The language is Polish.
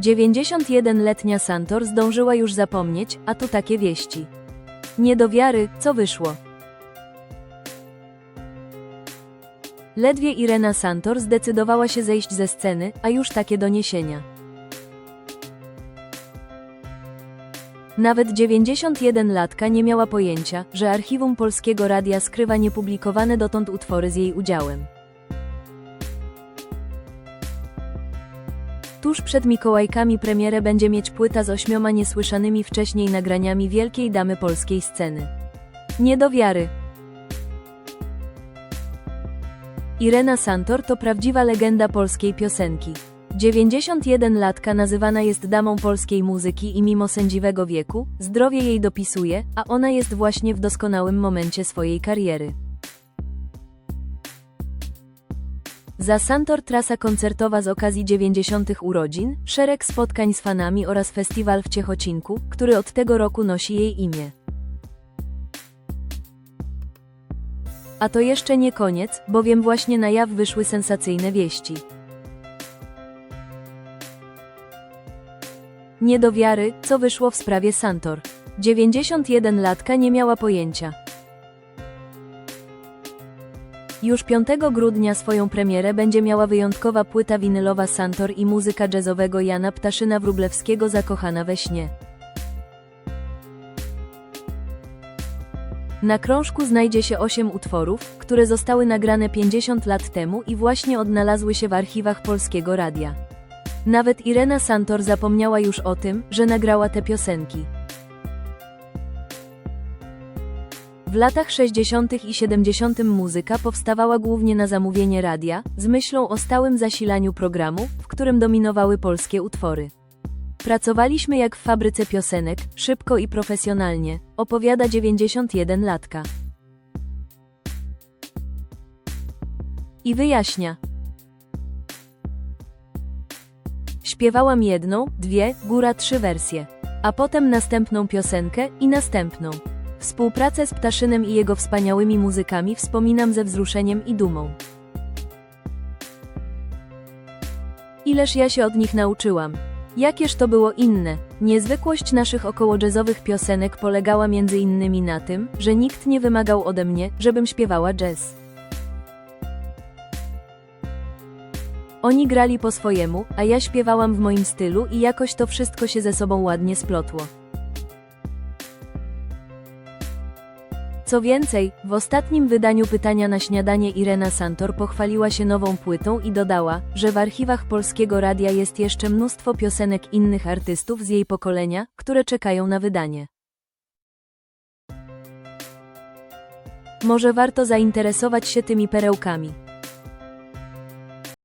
91-letnia Santor zdążyła już zapomnieć, a tu takie wieści. Nie do wiary, co wyszło. Ledwie Irena Santor zdecydowała się zejść ze sceny, a już takie doniesienia. Nawet 91-latka nie miała pojęcia, że archiwum Polskiego Radia skrywa niepublikowane dotąd utwory z jej udziałem. Tuż przed Mikołajkami premierę będzie mieć płyta z ośmioma niesłyszanymi wcześniej nagraniami wielkiej damy polskiej sceny. Nie do wiary. Irena Santor to prawdziwa legenda polskiej piosenki. 91-latka nazywana jest damą polskiej muzyki i mimo sędziwego wieku, zdrowie jej dopisuje, a ona jest właśnie w doskonałym momencie swojej kariery. Za Santor trasa koncertowa z okazji 90. urodzin, szereg spotkań z fanami oraz festiwal w Ciechocinku, który od tego roku nosi jej imię. A to jeszcze nie koniec, bowiem właśnie na jaw wyszły sensacyjne wieści. Nie do wiary, co wyszło w sprawie Santor. 91-latka nie miała pojęcia. Już 5 grudnia swoją premierę będzie miała wyjątkowa płyta winylowa Santor i muzyka jazzowego Jana Ptaszyna Wróblewskiego Zakochana we śnie. Na krążku znajdzie się 8 utworów, które zostały nagrane 50 lat temu i właśnie odnalazły się w archiwach Polskiego Radia. Nawet Irena Santor zapomniała już o tym, że nagrała te piosenki. W latach 60. i 70. muzyka powstawała głównie na zamówienie radia, z myślą o stałym zasilaniu programu, w którym dominowały polskie utwory. Pracowaliśmy jak w fabryce piosenek, szybko i profesjonalnie, opowiada 91-latka. I wyjaśnia. Śpiewałam jedną, dwie, góra trzy wersje. A potem następną piosenkę i następną. Współpracę z Ptaszynem i jego wspaniałymi muzykami wspominam ze wzruszeniem i dumą. Ileż ja się od nich nauczyłam. Jakież to było inne. Niezwykłość naszych okołojazzowych piosenek polegała między innymi na tym, że nikt nie wymagał ode mnie, żebym śpiewała jazz. Oni grali po swojemu, a ja śpiewałam w moim stylu i jakoś to wszystko się ze sobą ładnie splotło. Co więcej, w ostatnim wydaniu pytania na śniadanie Irena Santor pochwaliła się nową płytą i dodała, że w archiwach Polskiego Radia jest jeszcze mnóstwo piosenek innych artystów z jej pokolenia, które czekają na wydanie. Może warto zainteresować się tymi perełkami.